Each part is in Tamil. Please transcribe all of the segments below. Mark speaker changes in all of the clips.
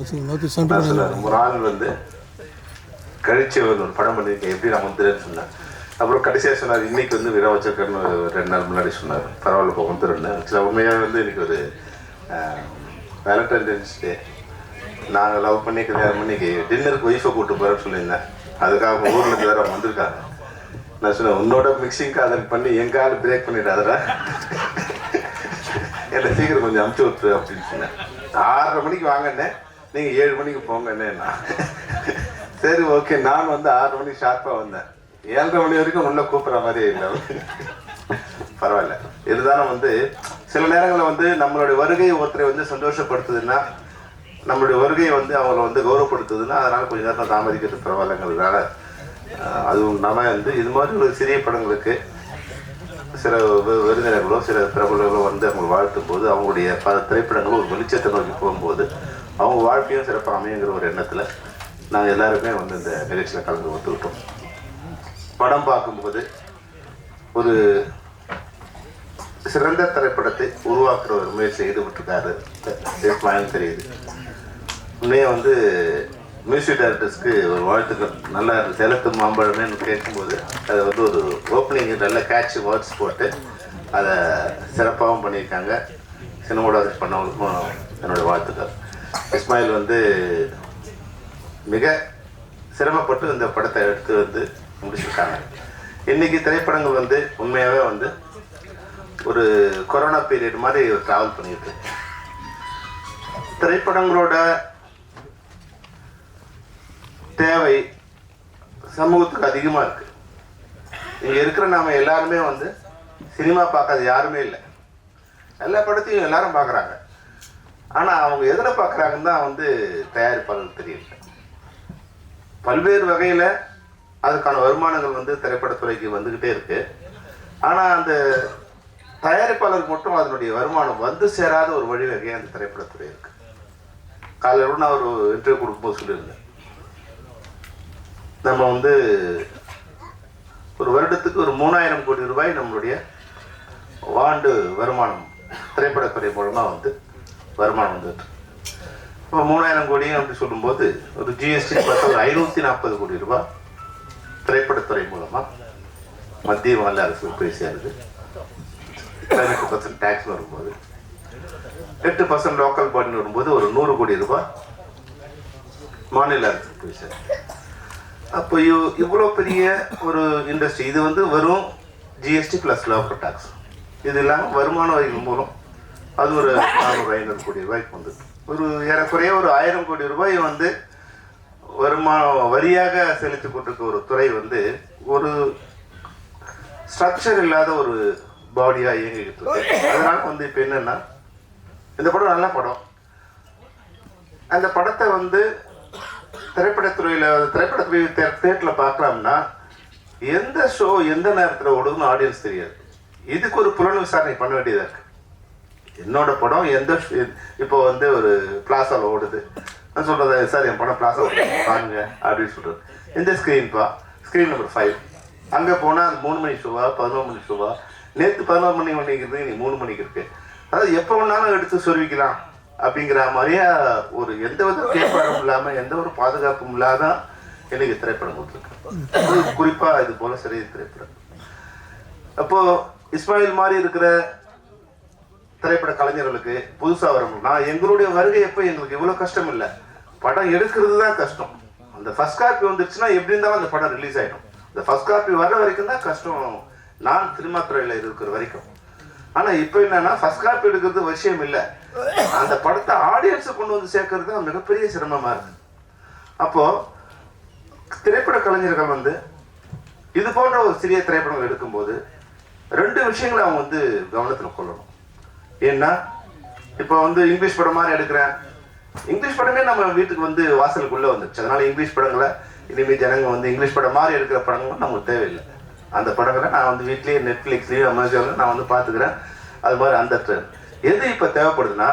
Speaker 1: ரொம்ப நாள் வந்து கழிச்சு ஒரு ஒரு படம் பண்ணியிருக்கேன் எப்படி நான் வந்துடுறேன்னு சொன்னேன் அப்புறம் கடைசியாக சொன்னார் இன்னைக்கு வந்து விரா வச்சிருக்கேன்னு ஒரு ரெண்டு நாள் முன்னாடி சொன்னார். பரவாயில்ல இப்போ வந்துடுறேன் ஆக்சுவலாக உண்மையாக வந்து எனக்கு ஒரு வேலண்டைன்ஸ் டே நாங்கள் லவ் பண்ணி கல்யாணம் பண்ணிக்கு டின்னருக்கு ஒய்ஃபை கூப்பிட்டு போகிறேன்னு சொல்லியிருந்தேன். அதுக்காக ஊர்ல இருந்து வேற வந்திருக்காங்க. நான் சொன்னேன் உன்னோட மிக்சிங் காதல் பண்ணி என் கால் பிரேக் பண்ணிடாதடா. என்னை சீக்கிரம் கொஞ்சம் அமுச்சு விட்டுரு அப்படின்னு சொன்னேன். ஆறரை மணிக்கு வாங்கினேன் நீங்கள் ஏழு மணிக்கு போங்கண்ணே நான் சரி ஓகே நான் வந்து ஆறு மணிக்கு ஷார்ப்பாக வந்தேன். ஏழரை மணி வரைக்கும் உள்ள கூப்பிட்ற மாதிரியே இல்லை. பரவாயில்ல. இதுதானே வந்து சில நேரங்களில் வந்து நம்மளுடைய வருகை ஒருத்தரை வந்து சந்தோஷப்படுத்துதுன்னா நம்மளுடைய வருகையை வந்து அவங்கள வந்து கௌரவப்படுத்துதுன்னா அதனால் கொஞ்ச நேரம் தாமதிக்கிறது பரவாயில்லைங்கிறதுனால அதுவும் இல்லாமல் வந்து இது மாதிரி ஒரு சிறிய படங்களுக்கு சில விருந்தினர்களோ சில பிரபலங்களோ வந்து அவங்க வாழ்த்தும் போது அவங்களுடைய பல திரைப்படங்களும் ஒரு வெளிச்சத்தை நோக்கி போகும்போது அவங்க வாழ்க்கையும் சிறப்பாக அமையுங்கிற ஒரு எண்ணத்தில் நாங்கள் எல்லாருமே வந்து இந்த நிகழ்ச்சியில் கலந்து ஒத்துக்கிட்டோம். படம் பார்க்கும்போது ஒரு சிறந்த திரைப்படத்தை உருவாக்குற ஒரு முயற்சி ஈடுபட்டிருக்காரு. இஸ்மாயில் தெரியுது. உடனே வந்து மியூசிக் டைரக்டர்ஸ்க்கு ஒரு வாழ்த்துக்கள். நல்லா இருக்கு செலுத்து மாம்பழமேன்னு கேட்கும்போது அதை வந்து ஒரு ஓப்பனிங் நல்ல கேட்ச் வேர்ட்ஸ் போட்டு அதை சிறப்பாகவும் பண்ணியிருக்காங்க. சினிமோடாஸ் பண்ணவங்களுக்கும் என்னுடைய வாழ்த்துக்கள். இஸ்மாயில் வந்து மிக சிரமப்பட்டு இந்த படத்தை எடுத்து வந்து முடிச்சிருக்காங்க. இன்னைக்கு திரைப்படங்கள் வந்து உண்மையாகவே வந்து ஒரு கொரோனா பீரியட் மாதிரி ட்ராவல் பண்ணியிருக்கு. திரைப்படங்களோட தேவை சமூகத்துக்கு அதிகமாக இருக்கு. இங்கே இருக்கிற நாம எல்லாருமே வந்து சினிமா பார்க்காத யாருமே இல்லை. எல்லா படத்தையும் எல்லாரும் பார்க்குறாங்க. ஆனால் அவங்க எதில் பார்க்குறாங்கன்னு தான் வந்து தயாரிப்பாளர்கள் தெரியல. பல்வேறு வகையில் அதுக்கான வருமானங்கள் வந்து திரைப்படத்துறைக்கு வந்துக்கிட்டே இருக்கு. ஆனால் அந்த தயாரிப்பாளருக்கு மட்டும் அதனுடைய வருமானம் வந்து சேராத ஒரு வழிவகை அந்த திரைப்படத்துறை இருக்கு. காலையில் கூட நான் ஒரு இன்டர்வியூ கொடுக்கும்போது சொல்லியிருந்தேன் நம்ம வந்து ஒரு வருடத்துக்கு ஒரு மூணாயிரம் கோடி ரூபாய் நம்மளுடைய ஆண்டு வருமானம் திரைப்படத்துறை மூலமாக வந்து வருமானம் வந்துட்டு இப்போ மூணாயிரம் கோடியும் அப்படி சொல்லும்போது ஒரு ஜிஎஸ்டி பார்த்தா ஒரு ஐநூற்றி நாற்பது கோடி ரூபாய் திரைப்படத்துறை மூலமாக மத்திய மாநில அரசு போய் சேருது. பதினெட்டு பர்சன்ட் டேக்ஸ் வரும்போது. எட்டு பர்சன்ட் லோக்கல் பாடின்னு வரும்போது ஒரு நூறு கோடி ரூபாய் மாநில அரசுக்கு போய் சேருது. அப்போ இவ்வளோ பெரிய ஒரு இண்டஸ்ட்ரி இது வந்து வெறும் ஜிஎஸ்டி ப்ளஸ் லோக்கல் டேக்ஸ் இது இல்லாமல் வருமான வரிகள் மூலம் அது ஒரு நானூறு ஐநூறு கோடி ரூபாய்க்கு வந்தது ஒரு ஏறக்குறைய ஒரு ஆயிரம் கோடி ரூபாய் வந்து வருமான வரியாக செலுத்தி கொண்டிருக்க ஒரு துறை வந்து ஒரு ஸ்ட்ரக்சர் இல்லாத ஒரு பாடியாக இயங்கிக்கிட்டு இருக்கு. அதனால வந்து இப்போ என்னென்னா இந்த படம் நல்ல படம். அந்த படத்தை வந்து திரைப்படத்துறையில் திரைப்படத்துறை தேட்டரில் பார்க்கலாம்னா எந்த ஷோ எந்த நேரத்தில் ஓடுதுன்னு ஆடியன்ஸ் தெரியாது. இதுக்கு ஒரு புலன் விசாரணை பண்ண வேண்டியதாக இருக்குது என்னோட படம் எந்த இப்போ வந்து ஒரு பிளாசாவில் ஓடுது. நான் சொல்கிறது சார் என் படம் பிளாசா பாருங்க அப்படின்னு சொல்கிறது எந்த ஸ்க்ரீன்ப்பா ஸ்க்ரீன் நம்பர் ஃபைவ் அங்கே போனால் அது மூணு மணி ஷோவா பதினோரு மணி ஷோவா நேற்று பதினோரு மணி மணிக்கு நீ மூணு மணிக்கு இருக்கு. அதாவது எப்போ வேணாலும் எடுத்து சொருவிக்கலாம் அப்படிங்கிற மாதிரியே ஒரு எந்த வித கேட்பாடும் இல்லாமல் எந்த ஒரு பாதுகாப்பும் இல்லாத எனக்கு திரைப்படம் கொடுத்துருக்கு குறிப்பாக இது போல சிறிய திரைப்படம். அப்போது இஸ்மாயில் மாதிரி இருக்கிற திரைப்பட கலைஞர்களுக்கு புதுசாக வரணும். நான் எங்களுடைய வருகை எப்போ எங்களுக்கு இவ்வளோ கஷ்டம் இல்லை படம் எடுக்கிறது தான் கஷ்டம். அந்த ஃபர்ஸ்ட் காப்பி வந்துருச்சுன்னா எப்படி இருந்தாலும் அந்த படம் ரிலீஸ் ஆகிடும் இந்த ஃபர்ஸ்ட் காப்பி வர வரைக்கும் தான் கஷ்டம். நான் சினிமா துறையில் இருக்கிற வரைக்கும். ஆனால் இப்போ என்னன்னா ஃபர்ஸ்ட் காப்பி எடுக்கிறது விஷயம் இல்லை. அந்த படத்தை ஆடியன்ஸை கொண்டு வந்து சேர்க்கறது தான் மிகப்பெரிய சிரமமாக இருக்கு. அப்போது திரைப்பட கலைஞர்கள் வந்து இது போன்ற ஒரு சிறிய திரைப்படங்கள் எடுக்கும்போது ரெண்டு விஷயங்களை அவங்க வந்து கவனத்தில் கொள்ளணும். ஏன்னா இப்போ வந்து இங்கிலீஷ் படம் மாதிரி எடுக்கிறேன். இங்கிலீஷ் படமே நம்ம வீட்டுக்கு வந்து வாசலுக்குள்ளே வந்துருச்சு. அதனால இங்கிலீஷ் படங்களை இனிமேல் ஜனங்க வந்து இங்கிலீஷ் படம் மாதிரி எடுக்கிற படங்களும் நமக்கு தேவையில்லை. அந்த படங்களை நான் வந்து வீட்லேயே நெட்ஃப்ளிக்ஸ்லேயும் அமேசான்லையும் நான் வந்து பார்த்துக்கிறேன். அது மாதிரி அந்த ட்ரெண்ட் எது இப்போ தேவைப்படுதுன்னா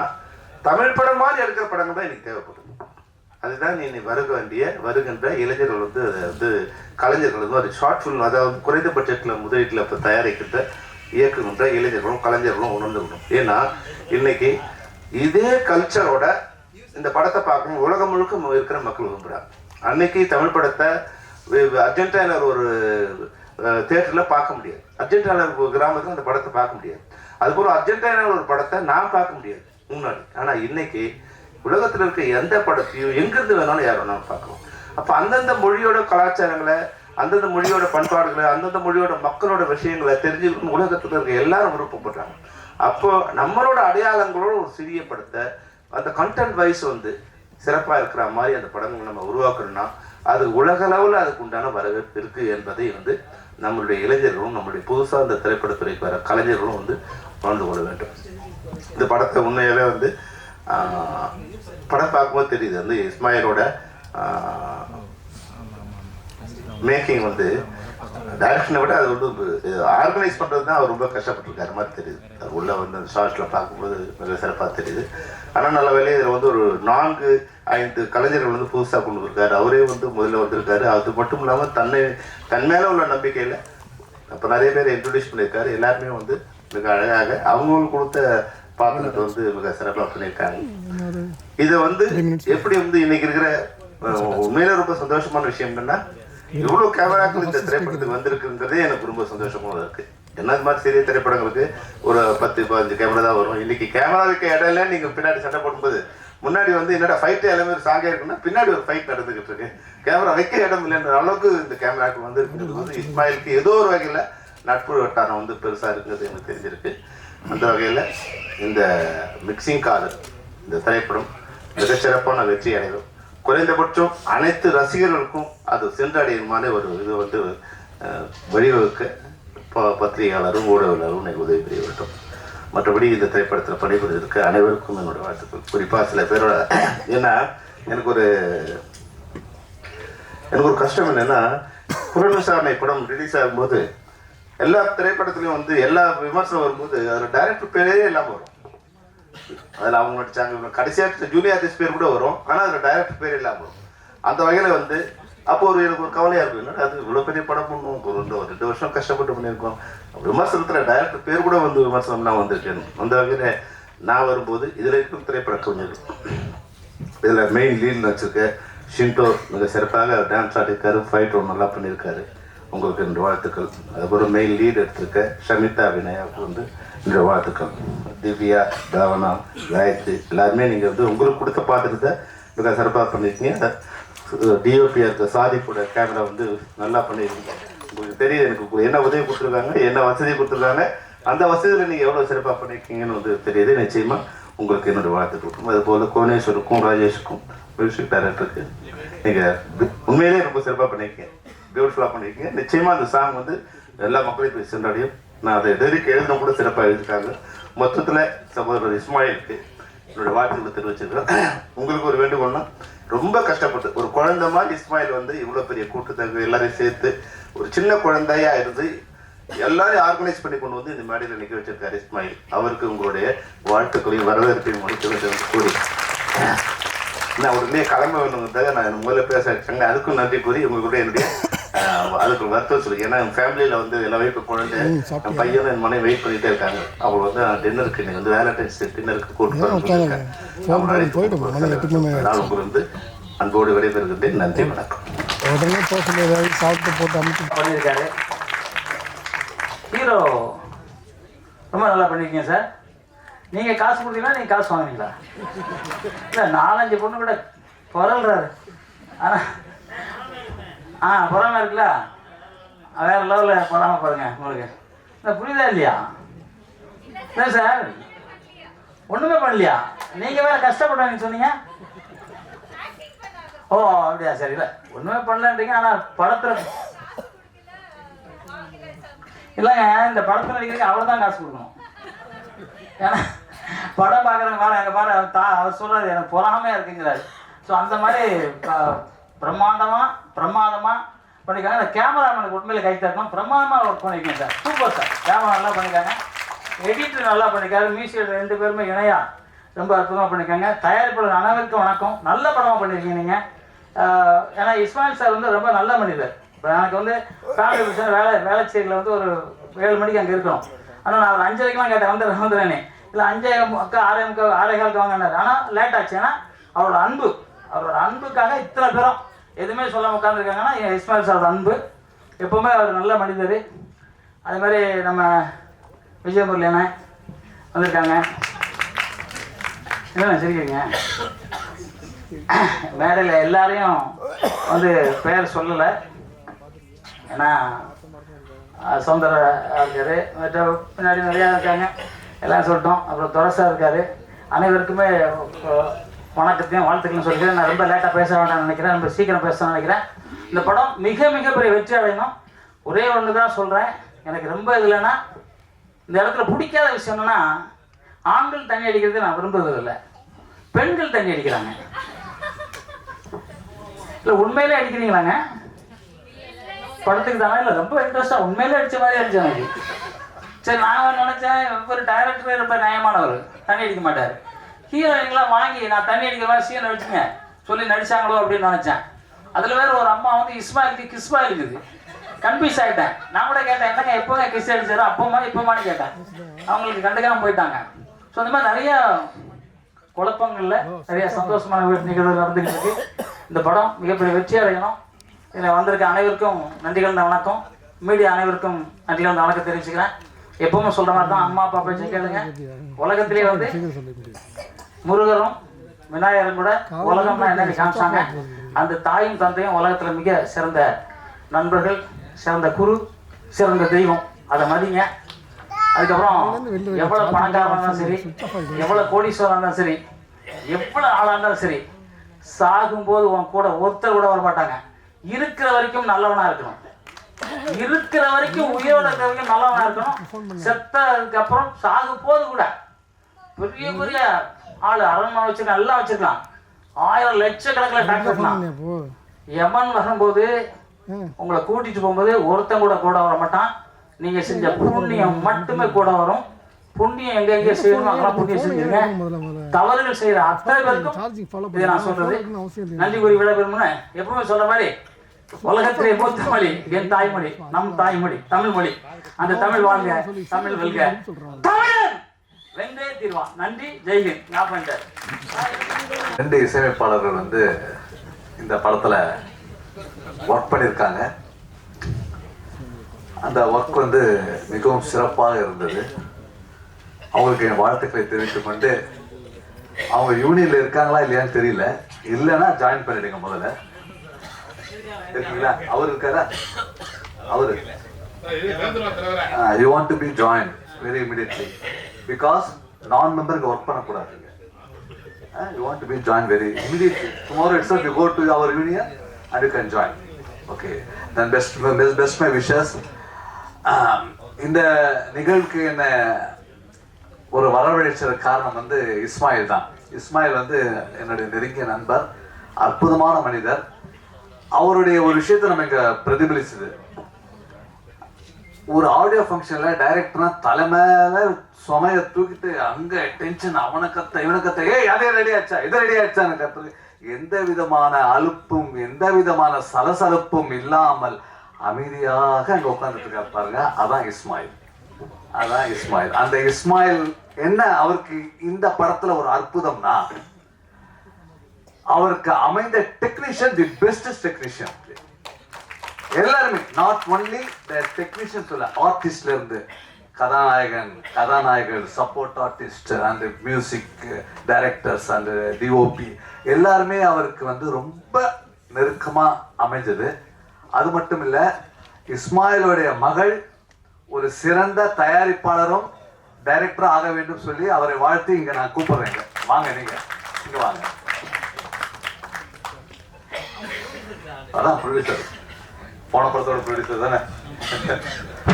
Speaker 1: தமிழ் படம் மாதிரி எடுக்கிற படங்கள் தான் எனக்கு தேவைப்படுது. அதுதான் நீ வருக வேண்டிய வருகின்ற இளைஞர்கள் வந்து அதை வந்து கலைஞர்கள் வந்து ஒரு ஷார்ட் ஃபில்ம் அதாவது குறைந்த பட்ஜெட்டில் முதலீட்டில் இப்போ தயாரிக்கின்ற இயக்குகின்ற இளைஞர்களும் கலைஞர்களும் உணர்ந்துக்கணும் ஏன்னா இன்னைக்கு இதே கல்ச்சரோட இந்த படத்தை பார்க்கணும். உலகம் முழுக்க இருக்கிற மக்கள் விரும்புகிறாங்க அன்னைக்கு தமிழ் படத்தை வி- அர்ஜென்டினால ஒரு தேட்டரில் பார்க்க முடியாது. அர்ஜென்டினால ஒரு கிராமத்தில் அந்த படத்தை பார்க்க முடியாது. அதுபோல் அர்ஜென்டினால ஒரு படத்தை நான் பார்க்க முடியாது. முன்னாடி. ஆனால் இன்னைக்கு உலகத்தில் இருக்க எந்த படத்தையும் எங்கிருந்து வேணாலும் யார் வேணாலும் பார்க்கலாம். அப்போ அந்தந்த மொழியோட கலாச்சாரங்களை அந்தந்த மொழியோட பண்பாடுகளை அந்தந்த மொழியோட மக்களோட விஷயங்களை தெரிஞ்சுக்கணும் உலகத்தில் இருக்க எல்லாரும் விருப்பப்படுறாங்க. அப்போ நம்மளோட அடையாளங்களோட ஒரு சிறிய படத்தை அந்த கண்டென்ட் வைஸ் வந்து சிறப்பாக இருக்கிற மாதிரி அந்த படங்களை நம்ம உருவாக்கணும்னா அது உலகளவில் அதுக்கு உண்டான வரவேற்பு இருக்கு என்பதை வந்து நம்மளுடைய இளைஞர்களும் நம்மளுடைய புதுசாக இந்த திரைப்படத்துறைக்கு வர கலைஞர்களும் வந்து உணர்ந்து கொள்ள வேண்டும். இந்த படத்தை உண்மையிலே வந்து படம் பார்க்கும்போது தெரியுது. வந்து இஸ்மாயிலோட மேக்கிங் வந்து டைரக்ஷனை விட அது வந்து ஆர்கனைஸ் பண்ணுறது தான் அவர் ரொம்ப கஷ்டப்பட்டிருக்காரு மாதிரி தெரியுது. அது உள்ள வந்து அந்த ஷார்ட்ஸில் பார்க்கும்போது மிக சிறப்பாக தெரியுது. ஆனால் நல்ல வேலையை இதில் வந்து ஒரு நான்கு ஐந்து கலைஞர்கள் வந்து புதுசாக கொண்டு வந்திருக்காரு. அவரே வந்து முதல்ல வந்திருக்காரு. அது மட்டும் இல்லாமல் தன்னை தன் மேலே உள்ள நம்பிக்கையில் அப்போ நிறைய பேர் இன்ட்ரடியூஸ் பண்ணியிருக்காரு. எல்லாருமே வந்து மிக அழகாக அவங்களுக்கு கொடுத்த பாத்திரத்தை வந்து மிக சிறப்பாக பண்ணியிருக்காங்க. இதை வந்து எப்படி வந்து இன்னைக்கு இருக்கிற உண்மையில ரொம்ப சந்தோஷமான விஷயம் என்னன்னா இவ்வளவு கேமராக்கள் இந்த திரைப்படத்துக்கு வந்திருக்குங்கிறதே எனக்கு ரொம்ப சந்தோஷமா இருக்கு. என்ன மாதிரி சிறிய திரைப்படங்களுக்கு ஒரு பத்து பதினஞ்சு கேமரா தான் வரும். இன்னைக்கு கேமரா வைக்க இடம் இல்லை நீங்க பின்னாடி சண்டை போடும்போது முன்னாடி வந்து என்னடா ஃபைட் எல்லாமே சாங்கே இருக்குன்னா பின்னாடி ஒரு ஃபைட் நடந்துகிட்டு இருக்கு. கேமரா வைக்க இடம் இல்லைன்ற அளவுக்கு இந்த கேமராக்கள் வந்து இருக்கிறது வந்து இஸ்மாயிலுக்கு ஏதோ ஒரு வகையில நட்பு வட்டாரம் வந்து பெருசா இருக்குங்கிறது எனக்கு தெரிஞ்சிருக்கு. அந்த வகையில இந்த மிக்சிங் காதல் இந்த திரைப்படம் மிக சிறப்பான வெற்றி அடையும். குறைந்தபட்சம் அனைத்து ரசிகர்களுக்கும் அது சென்றடையுமான ஒரு இது வந்து வழிவகுக்க ப- பத்திரிகையாளரும் ஊடகவியலாளரும் எனக்கு உதவி புரிய வேண்டும். மற்றபடி இந்த திரைப்படத்தில் பணிபுரிவதற்கு அனைவருக்கும் என்னோட வாழ்த்துக்கள். குறிப்பாக சில பேரோட ஏன்னா எனக்கு ஒரு எனக்கு ஒரு கஷ்டம் என்னென்னா புலன் விசாரணை படம் ரிலீஸ் ஆகும்போது எல்லா திரைப்படத்துலையும் வந்து எல்லா விமர்சனம் வரும்போது அதில் டைரக்டர் பேரே இல்லாமல் வரும். அதில் அவங்க நடித்தாங்க இவங்க கடைசியாக ஜூனியர் ஆர்டிஸ்ட் பேர் கூட வரும். ஆனால் அதில் டைரக்டர் பேர் இல்லாமல் வரும் அந்த வகையில் வந்து அப்போ ஒரு எனக்கு ஒரு கவலையாக இருக்கும். என்னடா அது இவ்வளோ பெரிய படம் பண்ணுவோம் ஒரு ரெண்டு ரெண்டு வருஷம் கஷ்டப்பட்டு பண்ணியிருக்கோம். விமர்சனத்தில் டைரக்டர் பேர் கூட வந்து விமர்சனம்லாம் வந்திருக்கேன் அந்த வகையில் நான் வரும்போது இதில் இருக்கும் திரைப்பட கவிஞர்கள். இதில் மெயின் லீடில் வச்சிருக்க ஷின்டோ மிக சிறப்பாக டான்ஸ் ஆடிருக்காரு ஃபைட் ஒன்று நல்லா பண்ணியிருக்காரு. உங்களுக்கு ரெண்டு வாழ்த்துக்கள். அதுக்கப்புறம் மெயின் லீட் எடுத்திருக்க ஷமிதா வினயாவுக்கு வந்து இந்த வாழ்த்துக்கள். திவ்யா தாவனா காயத்ரி எல்லாருமே நீங்கள் வந்து உங்களுக்கு கொடுத்த பாத்திரத்தை மிக சிறப்பாக பண்ணியிருக்கீங்க டிஓபியாக இருக்க சாதி கூட கேமரா வந்து நல்லா பண்ணியிருக்கீங்க உங்களுக்கு தெரியுது எனக்கு என்ன உதவி கொடுத்துருக்காங்க என்ன வசதி கொடுத்துருக்காங்க அந்த வசதியில் நீங்கள் எவ்வளோ சிறப்பாக பண்ணியிருக்கீங்கன்னு வந்து தெரியுது. நிச்சயமாக உங்களுக்கு என்னோடய வாழ்த்துக்கள் அதுபோல் கோனேஸ்வருக்கும் ராஜேஷுக்கும் மியூசிக் டைரக்டருக்கு நீங்கள் உண்மையிலேயே ரொம்ப சிறப்பாக பண்ணியிருக்கீங்க பியூட்டிஃபுல்லாக பண்ணியிருக்கீங்க நிச்சயமாக அந்த சாங் வந்து எல்லா மக்களையும் போய் சென்றடையும். நான் அதை டெரிக்கு எழுதின கூட சிறப்பாக எழுதியிருக்காங்க. மொத்தத்தில் சகோதரர் இஸ்மாயிலுக்கு என்னோட வாழ்த்துக்களை தெரிவிச்சிருக்கிறேன் உங்களுக்கு ஒரு வேண்டுகோள்னா ரொம்ப கஷ்டப்பட்டு ஒரு குழந்தை மாதிரி இஸ்மாயில் வந்து இவ்வளோ பெரிய கூட்டத்தங்க எல்லாரையும் சேர்த்து ஒரு சின்ன குழந்தையா இருந்து எல்லாரையும் ஆர்கனைஸ் பண்ணி கொண்டு வந்து இந்த மேடையில் நிற்க வச்சிருக்காரு இஸ்மாயில். அவருக்கு உங்களுடைய வாழ்த்துக்களையும் வரவேற்பையும் முடித்து கூறி. நான் உடனே கிளம்ப வேணுங்கிறதாக நான் முதல்ல பேச வச்சாங்க அதுக்கும் நன்றி கூறி உங்களுடைய என்னுடைய அதுக்கு வருத்தம் சொல்லி ஏன்னா என் ஃபேமிலியில் வந்து எல்லாமே இப்போ குழந்தை என் பையனும் என் மனைவி வெயிட் பண்ணிட்டே இருக்காங்க. அவங்க வந்து டின்னருக்கு இன்னைக்கு வந்து வேலண்டைன்ஸ் டின்னருக்கு
Speaker 2: மணி
Speaker 1: நான் உங்களுக்கு அன்போடு விடைபெறுகின்றேன். நன்றி வணக்கம்.
Speaker 2: உடனே போக ஏதாவது சாப்பிட்டு போட்டு அமைச்சு.
Speaker 3: பண்ணியிருக்காரு. ஹீரோ ரொம்ப நல்லா பண்ணியிருக்கீங்க சார். நீங்கள் காசு கொடுத்தீங்களா நீங்கள் காசு வாங்குனீங்களா? இல்லை நாலஞ்சு பொண்ணு கூட புரள்றாரு ஆனால் ஆ பொறாம இருக்குல்ல? வேற லெவலில் பொறாம பாருங்க உங்களுக்கு. நான் புரியுதா இல்லையா? இல்லை சார்? ஒன்றுமே பண்ணலையா? நீங்கள் வேற கஷ்டப்படுவாங்க சொன்னீங்க. ஓ அப்படியா சரி இல்லை. ஒன்றுமே பண்ணலன்றீங்க ஆனால் படத்தில் இல்லைங்க இந்த படத்தில் நடிக்கிறதுக்கு அவ்வளோ தான் காசு கொடுக்கணும். ஏன்னா படம் பார்க்குறவங்க பாரு எங்கள் பாரு அவர் தா அவர் சொல்றாரு எனக்கு பொறாமையாக இருக்குங்கிறாரு. ஸோ அந்த மாதிரி ப- பிரமாதமாக பண்ணிக்காங்க இந்த கேமராமேனுக்கு உண்மையில கை தரணும் பிரமாதமாக ஒர்க் பண்ணிக்கோங்க சார். Super sir. கேமரா நல்லா பண்ணிக்காங்க எடிட்டர் நல்லா பண்ணியிருக்காரு மியூசியர் ரெண்டு பேருமே இணையா ரொம்ப அற்புதமாக பண்ணிக்காங்க தயாரிப்பாளர் அனைவருக்கும் வணக்கம். நல்ல படமாக பண்ணியிருக்கீங்க நீங்கள் ஏன்னா இஸ்மாயில் சார் வந்து ரொம்ப நல்ல மனிதர். இப்போ எனக்கு வந்து ஃபேமிலி பிரச்சனை வேலை வேலைச்சேரியில் வந்து ஒரு ஏழு மணிக்கு அங்கே இருக்கணும். ஆனால் நான் ஒரு அஞ்சரைக்கெலாம் கேட்டேன். வந்து வந்துடுறேனே இல்லை அஞ்சே முக்கா ஆறே முக்கா ஆறே காலுக்கு வாங்கினார் ஆனால் லேட் ஆச்சு. ஏன்னா அவரோட அன்பு அவரோட அன்புக்காக இத்தனை பேரும் எதுவுமே சொல்லாம உட்காந்துருக்காங்கன்னா இஸ்மாயில் சாரோட அன்பு. எப்பவுமே அவர் நல்ல மனிதர். அதே மாதிரி நம்ம விஜயமுரளி என்ன வந்திருக்காங்க. என்ன சரிங்க மேடையில் எல்லாரையும் வந்து பெயர் சொல்லலை. ஏன்னா சுந்தர இருக்காரு மற்ற பின்னாடி நிறையா இருக்காங்க. எல்லாம் சொல்லிட்டோம். அப்புறம் துரசா இருக்காரு. அனைவருக்குமே வணக்கத்தையும் வாழ்த்துக்களையும் சொல்லிக்கிறேன். நான் ரொம்ப லேட்டாக பேச வேண்டாம்னு நினைக்கிறேன். ரொம்ப சீக்கிரம் பேச நினைக்கிறேன். இந்த படம் மிக மிகப்பெரிய வெற்றி அடையணும் ஒரே ஒன்று தான் சொல்கிறேன் எனக்கு ரொம்ப இதுலன்னா இந்த இடத்துல பிடிக்காத விஷயம் என்னன்னா ஆண்கள் தண்ணி அடிக்கிறது நான் விரும்புறது இல்லை. பெண்கள் தண்ணி அடிக்கிறாங்க. இல்லை உண்மையிலே அடிக்கிறீங்களாங்க? படத்துக்கு தானே? இல்லை ரொம்ப இன்ட்ரெஸ்டாக உண்மையிலே அடித்த மாதிரி அடிச்சேன் எனக்கு சரி நான் நினச்சேன் ஒரு டைரக்டரே ரொம்ப நியாயமானவர். தண்ணி அடிக்க மாட்டார். ஹீரோயின்லாம் வாங்கி நான் தண்ணி அடிக்கிற மாதிரி சீனை வச்சுங்க. சொல்லி நடிச்சாங்களோ அப்படின்னு நினச்சேன். அதில் வேற ஒரு அம்மா வந்து இஸ்மாயிலுக்கு கிஸ்மா இருக்குது. கன்ஃபியூஸ் ஆகிட்டேன் நான் கூட கேட்டேன் என்னங்க எப்போங்க கிஸ் அடிச்சாரோ? அப்போமா இப்போமான்னு கேட்டேன். அவங்களுக்கு கண்டுக்காம போயிட்டாங்க. ஸோ அந்த மாதிரி நிறைய குழப்பங்கள்ல நிறைய சந்தோஷமான நிகழ்வு நடந்துகிட்டு இருக்கு. இந்த படம் மிகப்பெரிய வெற்றி அடையணும். இதில் வந்திருக்க அனைவருக்கும் நன்றிகள் வணக்கம். மீடியா அனைவருக்கும் நன்றிகள் வணக்கம் தெரிவிச்சுக்கிறேன். எப்பவும் சொல்ற மாதிரி தான் அம்மா அப்பா பேச்சு கேளுங்க. உலகத்திலேயே வந்து முருகரும் விநாயகரும் கூட உலகம்னா என்னன்னு காமிச்சாங்க அந்த தாயும் தந்தையும் உலகத்துல மிக சிறந்த நண்பர்கள் சிறந்த குரு சிறந்த தெய்வம். அதை மதிங்க. அதுக்கப்புறம் எவ்வளவு பணக்காரனா இருந்தாலும் சரி எவ்வளவு கோடீஸ்வரா இருந்தாலும் சரி எவ்வளவு ஆளா இருந்தாலும் சரி சாகும்போது உன் கூட ஒருத்தர் கூட வர மாட்டாங்க. இருக்கிற வரைக்கும் நல்லவனா இருக்கணும். இருக்கிற வரைக்கும் உயிரோட இருக்கிற வரைக்கும் நல்லவனா இருக்கணும். செத்ததுக்கு அப்புறம் சாகும் போது கூட பெரிய பெரிய ஆளு அரண்மனை வச்சிருக்கான் எல்லாம் வச்சிருக்கான் ஆயிரம் லட்சக்கணக்கில் டாக்டர் யமன் வரும்போது. உங்களை கூட்டிட்டு போகும்போது ஒருத்தன் கூட கூட வர மாட்டான். நீங்க செஞ்ச புண்ணியம் மட்டுமே கூட வரும். புண்ணியம் எங்க எங்க செய்யணும் அங்கெல்லாம் புண்ணியம் செஞ்சுருங்க. தவறுகள் செய்யற அத்தனை பேருக்கும் இதை நான் சொல்றது. நன்றி கூறி விடைபெறும்னு எப்பவுமே சொல்ற மாதிரி உலகத்திலே மூத்த மொழி என் தாய்மொழி நம் தாய்மொழி தமிழ் மொழி. அந்த தமிழ் வாழ்க தமிழ் வெல்க. தமிழன்! வென்றே தீர்வான் நன்றி. ஜெய்ஹிந்த் ஞாபகம்
Speaker 4: ரெண்டு இசையமைப்பாளர்கள் வந்து இந்த படத்துல ஒர்க் பண்ணியிருக்காங்க. அந்த ஒர்க் வந்து மிகவும் சிறப்பாக இருந்தது. அவங்களுக்கு என் வாழ்த்துக்களை தெரிவித்துக் கொண்டு அவங்க யூனியன்ல இருக்காங்களா இல்லையான்னு தெரியல. இல்லைன்னா ஜாயின் பண்ணிடுங்க முதல்ல. இருக்கீங்களா அவர் இருக்காரா? அவரு. You want to be join very immediately because நான் மெம்பருக்கு work பண்ணக்கூடாதுங்க. You want to be join very very tomorrow it's you go to our union and you can join okay Okay. Best best best my wishes இந்த நிகழ்வுக்கு என்ன ஒரு வரவழைச்சது காரணம் வந்து இஸ்மாயில் தான். இஸ்மாயில் வந்து என்னுடைய நெருங்கிய நண்பர் அற்புதமான மனிதர். அவருடைய ஒரு விஷயத்தை நம்ம இங்கே பிரதிபலிச்சது. ஒரு ஆடியோ ஃபங்க்ஷன்ல டைரக்டர்னா தலைமையில சுமைய தூக்கிட்டு அங்க டென்ஷன் அவனை கத்த இவனை கத்த. ஏய் அதே ரெடி ஆச்சா? இதை ரெடி ஆச்சான்னு கத்துறது எந்த விதமான அலுப்பும் எந்த விதமான சலசலப்பும் இல்லாமல் அமைதியாக அங்கே உட்கார்ந்துட்டு இருக்காரு பாருங்க. அதான் இஸ்மாயில். அதான் இஸ்மாயில். அந்த இஸ்மாயில் என்ன? அவருக்கு இந்த படத்துல ஒரு அற்புதம்னா அவருக்கு அமைந்த டெக்னீஷியன் தி பெஸ்ட் டெக்னீஷியன் எல்லாருமே நாட் ஒன்லி த டெக்னீஷியன் சொல்ல ஆர்டிஸ்ட்ல இருந்து கதாநாயகன் கதாநாயகர் support artist and music directors and DOP எல்லாருமே அவருக்கு வந்து ரொம்ப நெருக்கமாக அமைஞ்சது. அது மட்டும் இல்லை இஸ்மாயிலுடைய மகள் ஒரு சிறந்த தயாரிப்பாளரும் டைரக்டரும் ஆக வேண்டும் சொல்லி அவரை வாழ்த்து இங்கே நான் கூப்பிடுறேங்க. வாங்க நீங்கள் இங்கே வாங்க. அதான் ப்ரொடியூசர். போன படத்தோட ப்ரொடியூசர் தானே?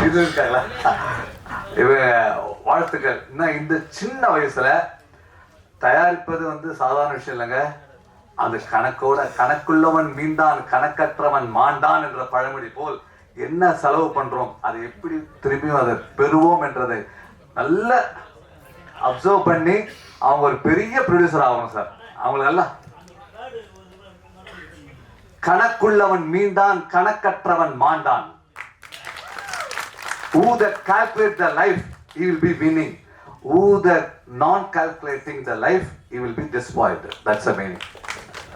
Speaker 4: இது இருக்காங்களா? இவன் வாழ்த்துக்கள். இன்னும் இந்த சின்ன வயசுல தயாரிப்பது வந்து சாதாரண விஷயம் இல்லைங்க. அந்த கணக்கோட கணக்குள்ளவன் மீண்டான் கணக்கற்றவன் மாண்டான் என்ற பழமொழி போல் என்ன செலவு பண்றோம்? அதை எப்படி திரும்பியும் அதை பெறுவோம் என்றதை நல்ல அப்சர்வ் பண்ணி அவங்க ஒரு பெரிய ப்ரொடியூசர் ஆகணும் சார். அவங்களெல்லாம் நல்லா கணக்குள்ளவன் மீண்டான் கணக்கற்றவன் மாண்டான். Who that calculate the life he will be winning. Who that non calculating the life he will be disappointed that's the meaning.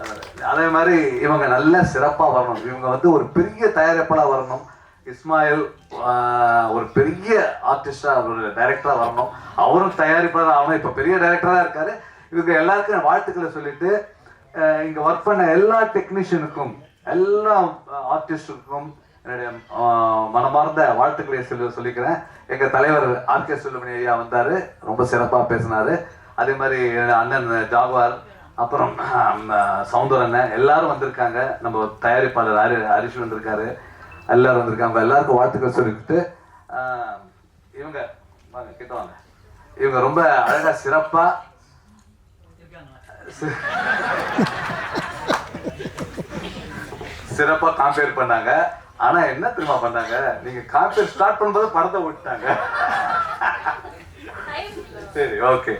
Speaker 4: Uh, அதே மாதிரி இவங்க நல்ல சிறப்பாக வரணும். இவங்க வந்து ஒரு பெரிய தயாரிப்பாளா வரணும். இஸ்மாயில் ஒரு பெரிய ஆர்டிஸ்டாக ஒரு டைரக்டராக வரணும். அவரும் தயாரிப்பாளர் ஆகணும். இப்போ பெரிய டைரக்டராக இருக்காரு. இவங்க எல்லாருக்கும் வாழ்த்துக்களை சொல்லிட்டு இங்க ஒர்க் பண்ண எல்லா டெக்னீஷியனுக்கும் எல்லா ஆர்டிஸ்டுக்கும் என்னுடைய மனமார்ந்த வாழ்த்துக்களை சொல்லி சொல்லிக்கிறேன். எங்கள் தலைவர் ஆர் கே ஐயா வந்தார். ரொம்ப சிறப்பாக பேசினார். அதே மாதிரி அண்ணன் ஜாகுவார் அப்புறம் ஆம், சவுந்தர் அண்ணன் எல்லாரும் வந்திருக்காங்க. நம்ம தயாரிப்பாளர் ஹரி ஹரிஷ் வந்திருக்காரு. எல்லாரும் வந்திருக்காங்க. எல்லாருக்கும் வாழ்த்துக்கள் சொல்லிக்கிட்டு இவங்க வாங்க கிட்ட வாங்க. இவங்க ரொம்ப அழகாக சிறப்பாக சிறப்பா காம்பேர் பண்ணாங்க. ஆனா என்ன தெரியுமா பண்ணாங்க? நீங்க காம்பேர் ஸ்டார்ட் பண்ணும்போது படத்தை விட்டாங்க சரி okay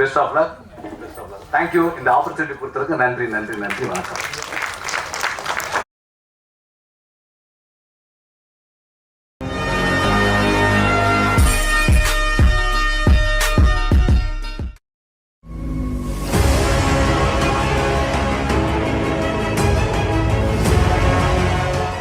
Speaker 4: best of luck best of luck thank you இந்த ஆப்பர்ச்சுனிட்டி கொடுத்ததுக்கு நன்றி நன்றி நன்றி. வணக்கம்.